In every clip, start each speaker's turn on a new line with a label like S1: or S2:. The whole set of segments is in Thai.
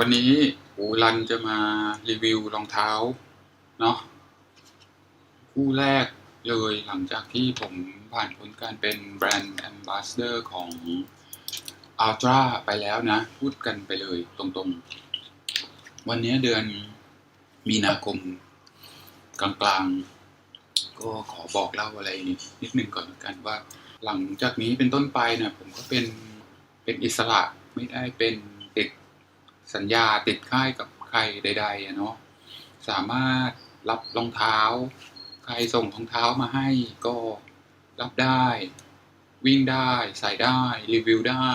S1: วันนี้อูรันจะมารีวิวรองเท้าเนาะคู่แรกเลยหลังจากที่ผมผ่านพ้นการเป็นแบรนด์แอมบาสเดอร์ของ Ultra ไปแล้วนะ พูดกันไปเลยตรงๆ วันนี้เดือนมีนาคมกลางๆ ก็ขอบอกเล่าอะไรนิดนิดนึงก่อนกันว่า หลังจากนี้เป็นต้นไปเนี่ยผมก็เป็นเป็นอิสระไม่ได้เป็นติด สัญญาติดค่ายกับใครใดๆอะเนาะสามารถรับรองเท้า ใครส่งรองเท้ามาให้ก็รับได้ วิ่งได้ใส่ได้ รีวิวได้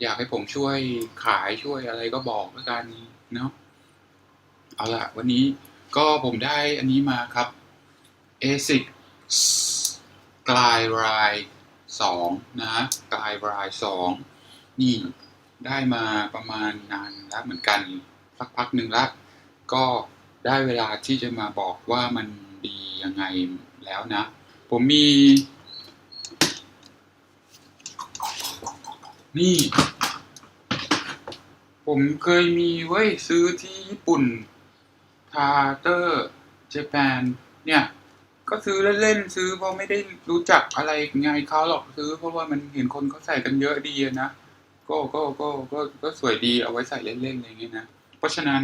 S1: อยากให้ผมช่วยขายช่วยอะไรก็บอกแล้วกันเนาะเอาละวันนี้ก็ผมได้อันนี้มาครับ ASIC กลายรายสองนะกลายรายสองนี่ ได้มาประมาณนานแล้วเหมือนกันสักพักหนึ่งละก็ได้เวลาที่จะมาบอกว่ามันดียังไงแล้วนะ ผมมี นี่ ผมเคยมีไว้ซื้อที่ญี่ปุ่นทาเตอร์เจแปนเนี่ย ก็ซื้อเล่นๆซื้อเพราะไม่ได้รู้จักอะไรไงเขาหรอกซื้อเพราะว่ามันเห็นคนเขาใส่กันเยอะดีนะ ก็ก็ก็ก็ก็สวยดีเอาไว้ใส่เล่นๆอะไรอย่างเงี้ยนะ เพราะฉะนั้น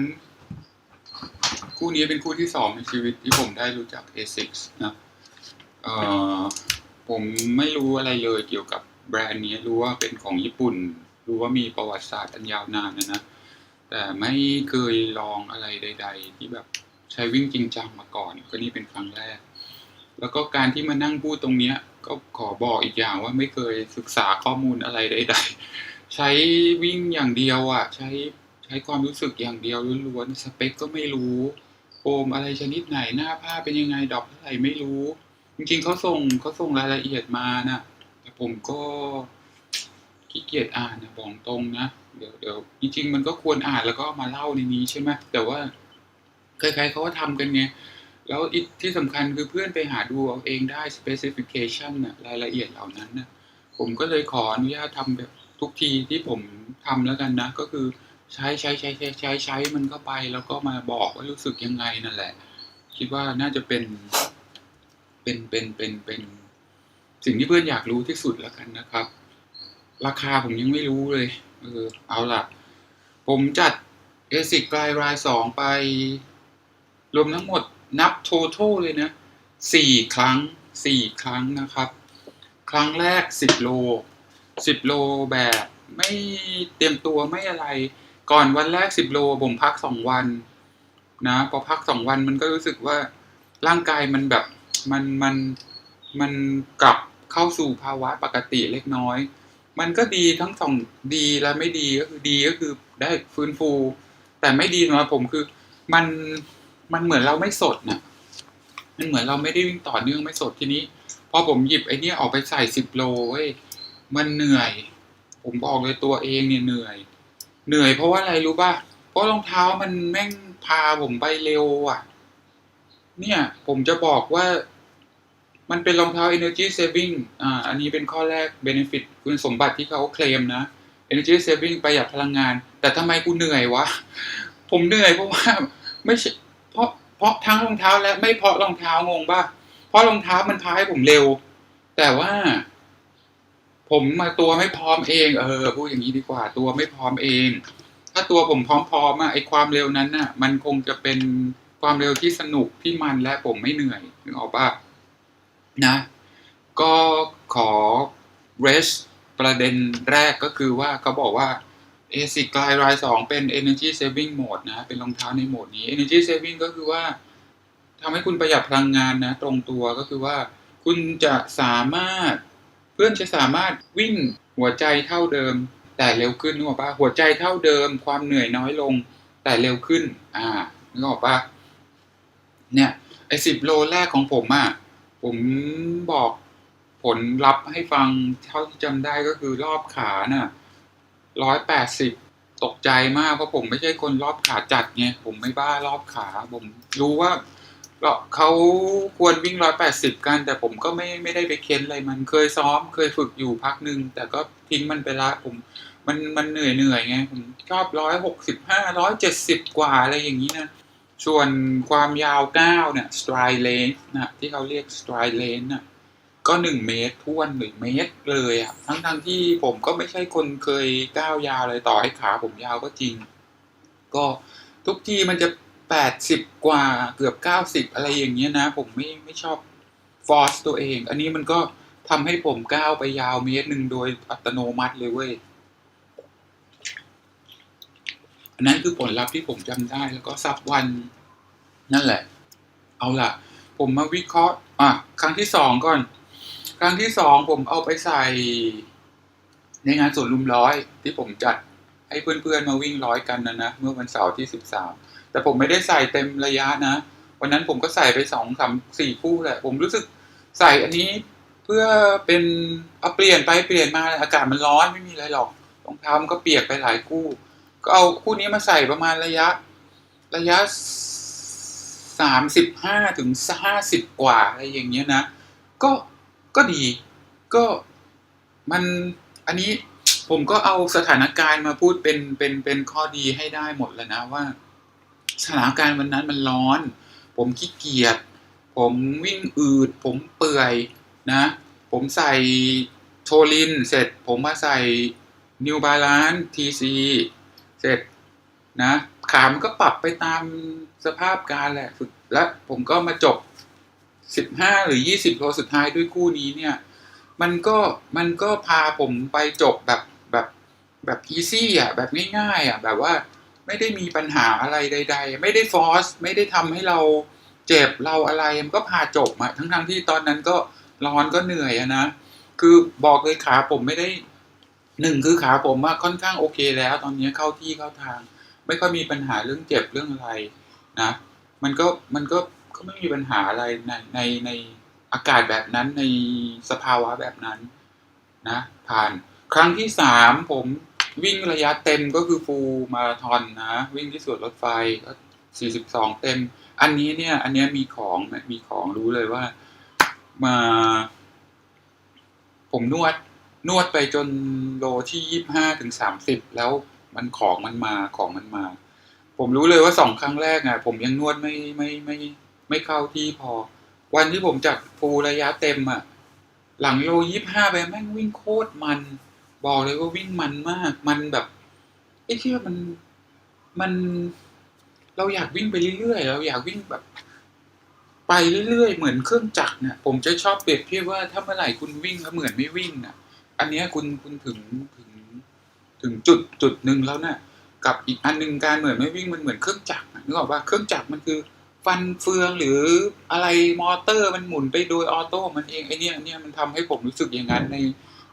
S1: คู่นี้เป็นคู่ที่สองในชีวิตที่ผมได้รู้จัก ASICS นะเอ่อผมไม่รู้อะไรเลยเกี่ยวกับแบรนด์นี้รู้ว่าเป็นของญี่ปุ่น รู้ว่ามีประวัติศาสตร์อันยาวนานนะนะ แต่ไม่เคยลองอะไรใด ๆ ที่แบบใช้วิ่งจริงจังมาก่อน ก็นี่เป็นครั้งแรก แล้วก็การที่มานั่งพูดตรงเนี้ย ก็ขอบอกอีกอย่างว่าไม่เคยศึกษาข้อมูลอะไรใด ๆ ใช้วิ่งอย่างเดียวอะ ใช้ใช้ความรู้สึกอย่างเดียวล้วนๆสเปคก็ไม่รู้โฟมอะไรชนิดไหนหน้าผ้าเป็นยังไงดอกเท่าไหร่ไม่รู้ จริงๆเขาส่งเขาส่งรายละเอียดมานะแต่ผมก็ขี้เกียจอ่านนะบอกตรงนะเดี๋ยวเดี๋ยวจริง ๆ มันก็ควรอ่านแล้วก็มาเล่าในนี้ใช่ไหมแต่ว่าใครๆเขาก็ทำกันไงแล้วอีที่สำคัญคือเพื่อนไปหาดูเอาเองได้ specification นะรายละเอียดเหล่านั้นนะผมก็เลยขออนุญาตทำแบบ ทุกทีที่ผมทำแล้วกันนะ ก็คือใช้ใช้ใช้ใช้ใช้ใช้มันเข้าไป แล้วก็มาบอกว่ารู้สึกยังไงนั่นแหละ คิดว่าน่าจะเป็น เป็นเป็นเป็นเป็นสิ่งที่เพื่อนอยากรู้ที่สุดแล้วกันนะครับ ราคาผมยังไม่รู้เลย เออ เอาล่ะ ผมจัดเอซิกกลายรายสองไป รวมทั้งหมดนับ total เลยนะสี่ครั้งสี่ครั้งนะครับ ครั้งแรกสิบโล สิบโลแบบไม่เตรียมตัวไม่อะไร ก่อนวันแรกสิบโลผมพักสองวันนะพอพักสองวันมันก็รู้สึกว่าร่างกายมันแบบมันมันมันกลับเข้าสู่ภาวะปกติเล็กน้อย มันก็ดีทั้งสองดีและไม่ดีก็คือดีก็คือได้ฟื้นฟู แต่ไม่ดีสำหรับผมคือมันมันเหมือนเราไม่สดน่ะมันเหมือนเราไม่ได้วิ่งต่อเนื่องไม่สดทีนี้ พอผมหยิบไอ้นี่ออกไปใส่สิบโลเว้ย มันเหนื่อย ผมบอกเลยตัวเองเนี่ยเหนื่อย เหนื่อยเพราะว่าอะไรรู้ป่ะเพราะรองเท้ามันแม่งพาผมไปเร็วอะ เนี่ย ผมจะบอกว่า มันเป็นรองเท้า energy saving อ่า อันนี้เป็นข้อแรก benefit คุณสมบัติที่เขาเคลมนะ energy saving ประหยัดพลังงาน แต่ทำไมกูเหนื่อยวะ ผมเหนื่อยเพราะว่าไม่ใช่เพราะเพราะทั้งรองเท้าและไม่เพราะรองเท้างงป่ะ เพราะรองเท้ามันพาให้ผมเร็ว แต่ว่า ผมมาตัวไม่พร้อมเอง เออพูดอย่างนี้ดีกว่า ตัวไม่พร้อมเอง ถ้าตัวผมพร้อมๆอะไอความเร็วนั้นน่ะ มันคงจะเป็นความเร็วที่สนุกที่มันและผมไม่เหนื่อยนึกออกป่ะนะ ก็ขอ rest ประเด็นแรกก็คือว่าเขาบอกว่า ASIC กลายรายสองเป็น energy saving mode นะ เป็นรองเท้าในโหมดนี้ energy saving ก็คือว่าทำให้คุณประหยัดพลังงานนะ ตรงตัวก็คือว่าคุณจะสามารถ เพื่อนจะสามารถวิ่งหัวใจเท่าเดิม แต่เร็วขึ้นนึกออกปะหัวใจเท่าเดิม ความเหนื่อยน้อยลง แต่เร็วขึ้น อ่านึกออกปะเนี่ยไอสิบโลแรกของผมอะ่ะผมบอกผลลัพธ์ให้ฟังเท่าที่จำได้ก็คือรอบขาน่ะร้อยแปดสิบตกใจมากเพราะผมไม่ใช่คนรอบขาจัดไงผมไม่บ้ารอบขา ผมรู้ว่า เขาควรวิ่งร้อยแปดสิบกัน แต่ผมก็ไม่ไม่ได้ไปเค้นอะไรมันเคยซ้อมเคยฝึกอยู่พักหนึ่งแต่ก็ทิ้งมันไปละผม มันมันเหนื่อยเหนื่อยไงผมชอบร้อยหกสิบห้าร้อยเจ็ดสิบกว่าอะไรอย่างนี้นะส่วนความยาวก้าวเนี่ย stride length นะที่เขาเรียก stride length นะก็หนึ่งเมตรท้วนหนึ่งเมตรเลยอะทั้งทั้งที่ผมก็ไม่ใช่คนเคยก้าวยาวเลยต่อให้ขาผมยาวก็จริง ก็ทุกทีมันจะ แปดสิบกว่าเกือบเก้าสิบอะไรอย่างเงี้ยนะ ผมไม่ไม่ชอบฟอร์สตัวเอง อันนี้มันก็ทำให้ผมก้าวไปยาวเมตรหนึ่งโดยอัตโนมัติเลยเว้ยอันนั้นคือผลลัพธ์ที่ผมจำได้แล้วก็ซับวัน นั่นแหละ เอาล่ะ ผมมาวิเคราะห์อะครั้งที่สองก่อน ครั้งที่สองผมเอาไปใส่ ในงานสวนลุมร้อย ที่ผมจัดให้เพื่อนๆมาวิ่งร้อยกันนะนะ เมื่อวันเสาร์ที่สิบสาม แต่ผมไม่ได้ใส่เต็มระยะนะ วันนั้นผมก็ใส่ไปสองสามสี่คู่แหละ ผมรู้สึกใส่อันนี้เพื่อเป็นเอาเปลี่ยนไปเปลี่ยนมาอากาศมันร้อนไม่มีอะไรหรอกรองเท้ามันก็เปียกไปหลายคู่ ก็เอาคู่นี้มาใส่ประมาณระยะ ระยะสามสิบห้าถึงห้าสิบกว่าอะไรอย่างเงี้ยนะ ก็ก็ดีก็มันอันนี้ผมก็เอาสถานการณ์มาพูดเป็นเป็นเป็นข้อดีให้ได้หมดแล้วนะว่า สถานการณ์วันนั้นมันร้อน ผมขี้เกียจผมวิ่งอืด ผมเปื่อยนะ ผมใส่โทลิน เสร็จผมมาใส่นิวบาลานทีซีเสร็จนะขามันก็ปรับไปตามสภาพการแหละฝึกแล้วผมก็มาจบสิบห้าหรือยี่สิบโลสุดท้ายด้วยคู่นี้เนี่ย มันก็มันก็พาผมไปจบแบบแบบแบบอีซี่อะแบบง่ายๆอะแบบว่า ไม่ได้มีปัญหาอะไรใด ๆ ไม่ได้ฟอสไม่ได้ทำให้เราเจ็บเราอะไรมันก็พาจบอะทั้งๆทที่ตอนนั้นก็ร้อนก็เหนื่อยอะนะคือบอกเลยขาผมไม่ได้หนึ่งคือขาผมว่าค่อนข้างโอเคแล้ว ตอนนี้เข้าที่เข้าทาง ไม่ค่อยมีปัญหาเรื่องเจ็บเรื่องอะไรนะมันก็มันก็ก็ไม่มีปัญหาอะไรในในในอากาศแบบนั้นในสภาวะแบบนั้นนะผ่านครั้งที่สามผม วิ่งระยะเต็มก็คือฟูลมาราธอนนะ วิ่งที่สวนรถไฟก็สี่สิบสองเต็ม อันนี้เนี่ย อันนี้มีของมีของรู้เลยว่า มา ผมนวด นวดไปจนโลที่ยี่ห้าถึงสามสิบแล้วมันของมันมาของมันมา ผมรู้เลยว่าสองครั้งแรกอะ ผมยังนวดไม่ไม่ไม่ไม่เข้าที่พอ วันที่ผมจัดฟูระยะเต็มอะ หลังโลยี่ห้าไปแม่งวิ่งโคตรมัน บอกเลยว่าวิ่งมันมาก มันแบบไอ้เที่ยมันมันเราอยากวิ่งไปเรื่อยๆเราอยากวิ่งแบบ ไปเรื่อยๆเหมือนเครื่องจักรเนี่ยผมจะชอบเปรียบเทียบว่าถ้าเมื่อไหร่คุณวิ่งแล้วเหมือนไม่วิ่งน่ะ อันเนี้ยคุณคุณถึงถึงถึงจุดจุดหนึ่งแล้วนะ่ะกับอีกอันหนึ่งการเหมือนไม่วิ่งมันเหมือนเครื่องจักรนึกออกว่าเครื่องจักรมันคือ ฟันเฟืองหรืออะไรมอเตอร์มันหมุนไปโดยออโต้มันเองไอเนี้ยเนี่ยมันทำให้ผมรู้สึกอย่างนั้นใน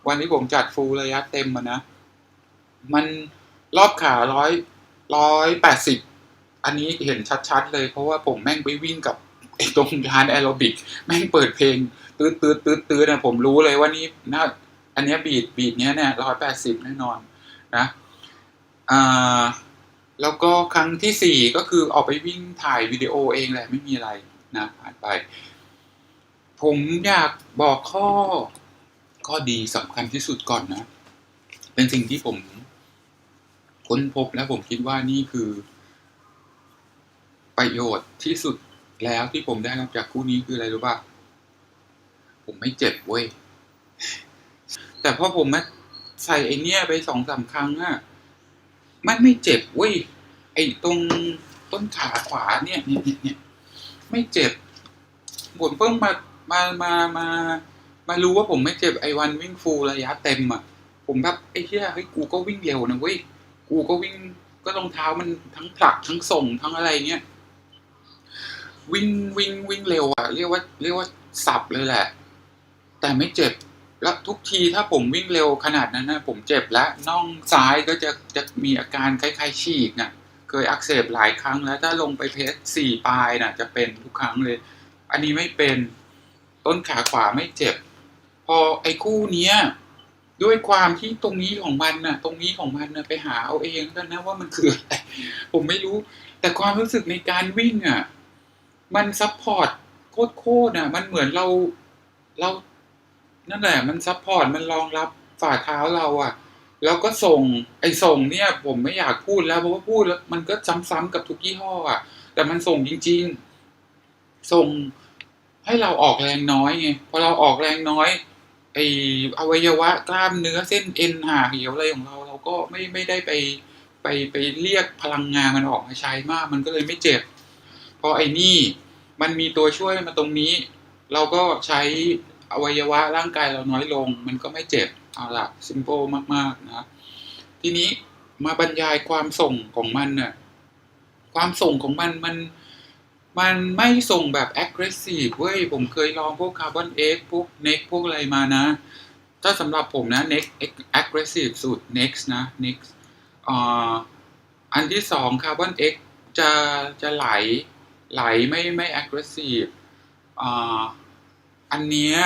S1: วันที่ผมจัดฟูลระยะเต็มมานะ มันรอบขาร้อยร้อยแปดสิบอันนี้เห็นชัดๆ เลยเพราะว่าผมแม่งไปวิ่งกับไอ้ตรงลานแอโรบิก แม่งเปิดเพลงตืดตืดตืดตืดนะผมรู้เลยว่านี่น่าอันนี้บีดบีดเนี้ยเนี่ยร้อยแปดสิบแน่นอนนะอ่าแล้วก็ครั้งที่สี่ก็คือออกไปวิ่งถ่ายวิดีโอเองแหละไม่มีอะไรนะผ่านไป ผมอยากบอกข้อ ข้อดีสำคัญที่สุดก่อนนะ เป็นสิ่งที่ผมค้นพบและผมคิดว่านี่คือ ประโยชน์ที่สุดแล้วที่ผมได้รับจากคู่นี้คืออะไรรู้ป่ะผมไม่เจ็บเว้ย แต่พอผมมาใส่ไอเนี้ยไปสองสามครั้งอะมันไม่เจ็บเว้ย ไอตรงต้นขาขวาเนี่ยเนี่ยเนี่ยเนี่ยไม่เจ็บผมเพิ่งมามามามามา รู้ว่าผมไม่เจ็บไอวันวิ่งฟูลระยะเต็มอะ ผมแบบไอ้เหี้ยเฮ้ยกูก็วิ่งเร็วนะเว้ยกูก็วิ่งก็รองเท้ามันทั้งผลักทั้งส่งทั้งอะไรเงี้ยวิ่งวิ่งวิ่งเร็วอะเรียกว่าเรียกว่าสับเลยแหละ แต่ไม่เจ็บแล้วทุกทีถ้าผมวิ่งเร็วขนาดนั้นนะผมเจ็บแล้วน่องซ้ายก็จะจะมีอาการคล้ายๆฉีกนะ่ะ เคยอักเสบหลายครั้งแล้ว ถ้าลงไปเพสสี่ปลายน่ะ จะเป็นทุกครั้งเลย อันนี้ไม่เป็น ต้นขาขวาไม่เจ็บ อไอ้คู่เนี้ยด้วยความที่ตรงนี้ของมันน่ะ ตรงนี้ของมันน่ะไปหาเอาเองกันนะว่ามันคืออะไรผมไม่รู้ แต่ความรู้สึกในการวิ่งอะ มันซับพอร์ตโคตรๆอะ มันเหมือนเราเรา นั่นแหละ มันซับพอร์ตมันรองรับฝ่าเท้าเราอะ แล้วก็ส่ง ไอ้ส่งเนี่ย ผมไม่อยากพูดแล้วเพราะว่าพูดแล้วมันก็ซ้ำๆกับทุกยี่ห้ออะ แต่มันส่งจริง ๆ ส่งให้เราออกแรงน้อยไงพอเราออกแรงน้อย ไออวัยวะกล้ามเนื้อเส้นเอ็นห่าเหี่ยวอะไรของเรา เราก็ไม่ไม่ได้ไปไปไปเรียกพลังงานมันออกมาใช้มาก มันก็เลยไม่เจ็บเพราะไอ้นี่มันมีตัวช่วยมาตรงนี้ เราก็ใช้อวัยวะร่างกายเราน้อยลง มันก็ไม่เจ็บเอาล่ะซิมโ l ลมากๆนะทีนี้มาบรรยายความส่งของมันน่ะความส่งของมันมัน มันไม่ส่งแบบ aggressive เว้ย ผมเคยลองพวก carbon X พวก next พวกอะไรมานะ ถ้าสำหรับผมนะ next aggressive สุด next นะ next อ่อันที่สอง carbon X จะจะไหลไหลไม่ไม่ aggressive อ่อันเนี้ย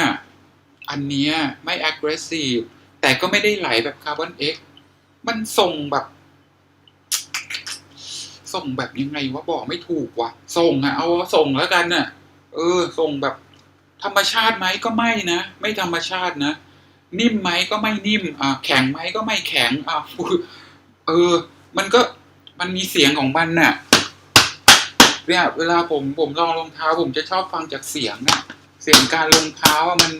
S1: อันเนี้ยไม่ aggressive แต่ก็ไม่ได้ไหลแบบ carbon X มันส่งแบบ ส่งแบบยังไงวะบอกไม่ถูกวะส่งอะเอาส่งแล้วกันน่ะ เออ ส่งแบบ ธรรมชาติไหมก็ไม่นะไม่ธรรมชาตินะนิ่มไหมก็ไม่นิ่ม อ่า แข็งไหมก็ไม่แข็งอ่าเออ มันก็มันมีเสียงของมันน่ะเนี่ยเวลาผมผมลองรองเท้า ผมจะชอบฟังจากเสียงน่ะ เสียงการลงเท้ามัน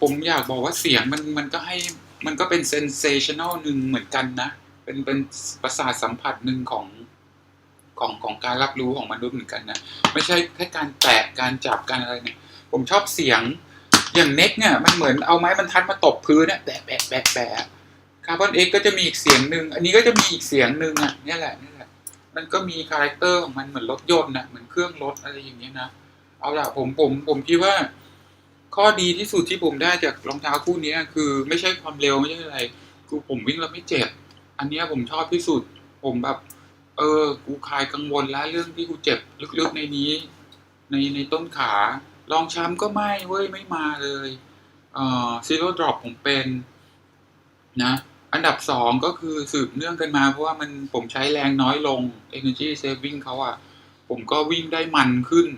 S1: ผมอยากบอกว่าเสียงมันมันก็ให้มันก็เป็นเซนเซชันแนลหนึ่งเหมือนกันนะ เป็นเป็นประสาทสัมผัสหนึ่งของ ของของการรับรู้ของมนุษย์เหมือนกันนะไม่ใช่แค่การแตะการจับการอะไรเนี่ยผมชอบเสียงอย่างเน็กเนี่ยมันเหมือนเอาไม้บรรทัดมาตบพื้นเนี่ยแบะแบะแบะแบะคาร์บอนเอ็กก็จะมีอีกเสียงหนึ่งอันนี้ก็จะมีอีกเสียงหนึ่งอะนี่แหละนี่แหละมันก็มีคาแรคเตอร์ของมันเหมือนรถยนต์นะเหมือนเครื่องรถอะไรอย่างเงี้ยนะเอาล่ะผมผมผมคิดว่า ข้อดีที่สุดที่ผมได้จากรองเท้าคู่นี้คือไม่ใช่ความเร็วไม่ใช่อะไรคือผมวิ่งแล้วไม่เจ็บ อันเนี้ยผมชอบที่สุด ผมแบบ เออ กูคลายกังวลแล้วเรื่องที่กูเจ็บลึกๆในนี้ ในในต้นขาลองช้ำก็ไม่เว้ยไม่มาเลยเอ่อซีโร่ดรอปผมเป็นนะอันดับสองก็คือสืบเนื่องกันมาเพราะว่ามันผมใช้แรงน้อยลง energy saving เขาอะผมก็วิ่งได้มันขึ้น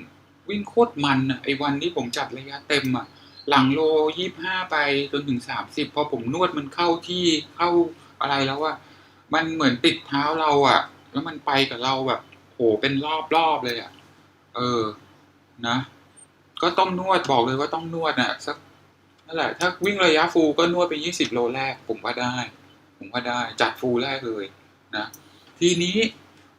S1: วิ่งโคตรมันอะไอ้วันที่ผมจัดระยะเต็มอะหลังโลยี่ห้าไปจนถึงสามสิบพอผมนวดมันเข้าที่เข้าอะไรแล้วอะมันเหมือนติดเท้าเราอะ แล้วมันไปกับเราแบบโหเป็นรอบๆเลยอะเออ นะ ก็ต้องนวดบอกเลยว่าต้องนวดอะสักนั่นแหละ ถ้าวิ่งระยะฟูก็นวดไปยี่สิบโลแรก ผมว่าได้ ผมว่าได้ จัดฟูแรกเลยนะ ทีนี้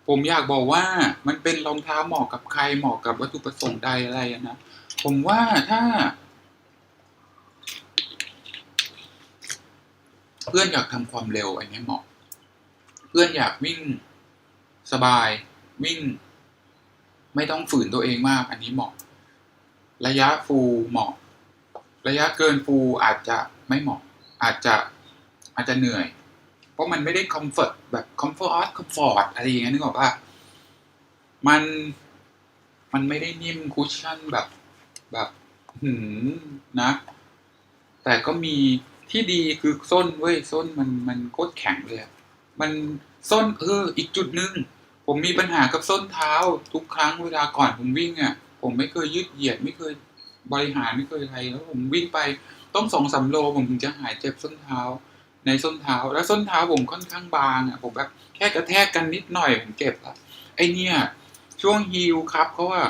S1: ผมอยากบอกว่ามันเป็นรองเท้าเหมาะกับใครเหมาะกับวัตถุประสงค์ใดอะไรนะ ผมว่าถ้า เพื่อนอยากทำความเร็วอันนี้เหมาะ เพื่อนอยากวิ่ง สบาย วิ่ง ไม่ต้องฝืนตัวเองมาก อันนี้เหมาะ ระยะฟูเหมาะ ระยะเกินฟูอาจจะไม่เหมาะ อาจจะอาจจะเหนื่อย เพราะมันไม่ได้คอมฟอร์ตแบบคอมฟอร์ตคอมฟอร์ตอะไรอย่างเงี้ยนึกออกปะมันมันไม่ได้นิ่มคุชชั่นแบบแบบหืมนะ แต่ก็มีที่ดีคือส้นเว้ยส้นมันมันโคตรแข็งเลย มันส้นเอออีกจุดหนึ่ง ผมมีปัญหากับส้นเท้าทุกครั้งเวลาก่อนผมวิ่งอะ ผมไม่เคยยืดเหยียดไม่เคยบริหารไม่เคยอะไรแล้วผมวิ่งไปต้องสองสามโลผมถึงจะหายเจ็บส้นเท้า ในส้นเท้า แล้วส้นเท้าผมค่อนข้างบางอะผมแบบแค่กระแทกกันนิดหน่อยผมเจ็บอะไอเนี่ย ช่วงฮิลครับเขาว่า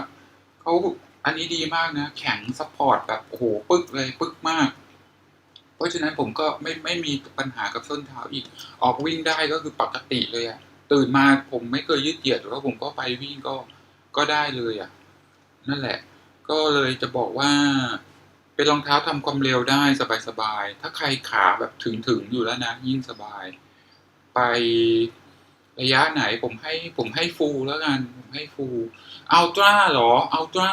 S1: เขาอันนี้ดีมากนะ แข็งซัพพอร์ตแบบโอ้โหปึ๊กเลยปึ๊กมาก เพราะฉะนั้นผมก็ไม่ไม่มีปัญหากับส้นเท้าอีก ออกวิ่งได้ก็คือปกติเลยอะ ตื่นมาผมไม่เคยยืดเหยียดแล้วผมก็ไปวิ่งก็ก็ได้เลยอะนั่นแหละ ก็เลยจะบอกว่า เป็นรองเท้าทำความเร็วได้สบายๆถ้าใครขาแบบถึงถึงๆอยู่แล้วนะยิ่งสบาย ไประยะไหนผมให้ผมให้ฟูแล้วกัน ผมให้ฟูอัลตร้าหรออัลตร้า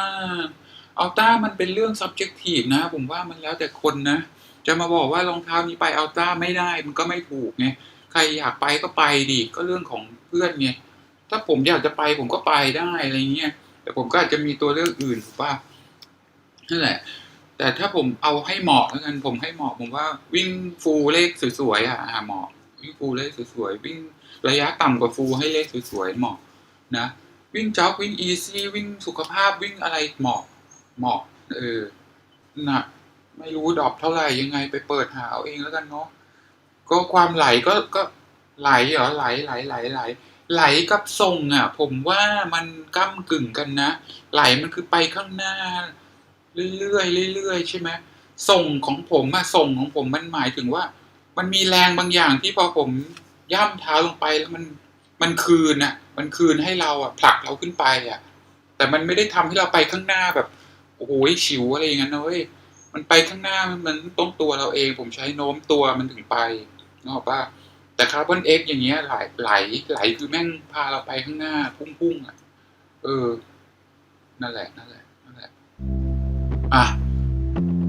S1: อัลตร้ามันเป็นเรื่อง subjective นะ ผมว่ามันแล้วแต่คนนะ จะมาบอกว่ารองเท้านี้ไปอัลตร้าไม่ได้มันก็ไม่ถูกไง รอยากไปก็ไปดิก็เรื่องของเพื่อนไงถ้าผมอยากจะไปผมก็ไปได้อะไรเงี้ยแต่ผมก็อาจจะมีตัวเลือกอื่นถูกป่ะนั่นแหละ แต่ถ้าผมเอาให้เหมาะแล้วกันผมให้เหมาะผมว่าวิ่งฟูลเลขสวยๆอะอ่าเหมาะวิ่งฟูลเลขสวยๆวิ่งระยะต่ำกว่าฟูลให้เลขสวยๆเหมาะนะวิ่งจ็อกวิ่งอีซี่วิ่งสุขภาพวิ่งอะไรเหมาะเหมาะเออนะไม่รู้ดรอปเท่าไหร่ยังไงไปเปิดหาเอาเองแล้วกันเนาะ ก็ความไหลก็ก็ไหลเหรอไหลไหลไหลไหลไหลกับส่งอะ ผมว่ามันก้ากึ่งกันนะ ไหลมันคือไปข้างหน้า เรื่อยๆเรื่อยๆใช่ไหมส่งของผมอะส่งของผมมันหมายถึงว่า มันมีแรงบางอย่างที่พอผมย่ำเท้าลงไปแล้วมันมันคืนอะมันคืนให้เราอะผลักเราขึ้นไปอะแต่มันไม่ได้ทำให้เราไปข้างหน้าแบบโอ้โหฉิวอะไรอย่างนั้นนะเว้ยมันไปข้างหน้ามันต้องตัวเราเอง ผมใช้โน้มตัวมันถึงไป นึกออกปะแต่คาร์บอนเอ็กอย่างเงี้ยไหลไหลไหลคือแม่งพาเราไปข้างหน้า พุ่งๆอะ เออ นั่นแหละ นั่นแหละ นั่นแหละ อะ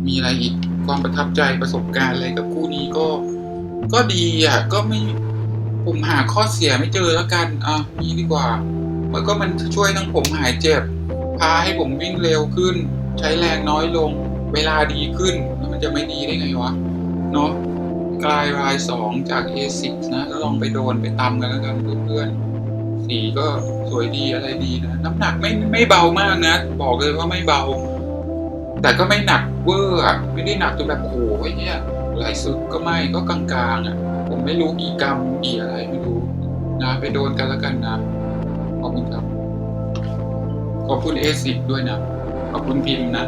S1: มีอะไรอีก ความประทับใจประสบการณ์อะไรกับคู่นี้ก็ ก็ดีอะ ก็ไม่ผมหาข้อเสียไม่เจอแล้วกัน อะนี้ดีกว่า มันก็มันช่วยทั้งผมหายเจ็บ พาให้ผมวิ่งเร็วขึ้น ใช้แรงน้อยลง เวลาดีขึ้นแล้วมันจะไม่ดีได้ไงวะ เนาะ กลายรายสองจาก A6 นะแล้วลองไปโดนไปตำกันแล้วกันเพื่อนๆสีก็สวยดีอะไรดีนะ น้ำหนักไม่ไม่เบามากนะ บอกเลยว่าไม่เบา แต่ก็ไม่หนักเวอร์อะไม่ได้หนักจนแบบโอ้โหไอ้เนี่ยไหลสุดก็ไม่ก็กลางๆอะผมไม่รู้กี่กรัมกี่อะไรไม่รู้นะไปโดนกันแล้วกันนะ ขอบคุณครับ ขอบคุณเอซิด้วยนะ ขอบคุณพิมพ์นะ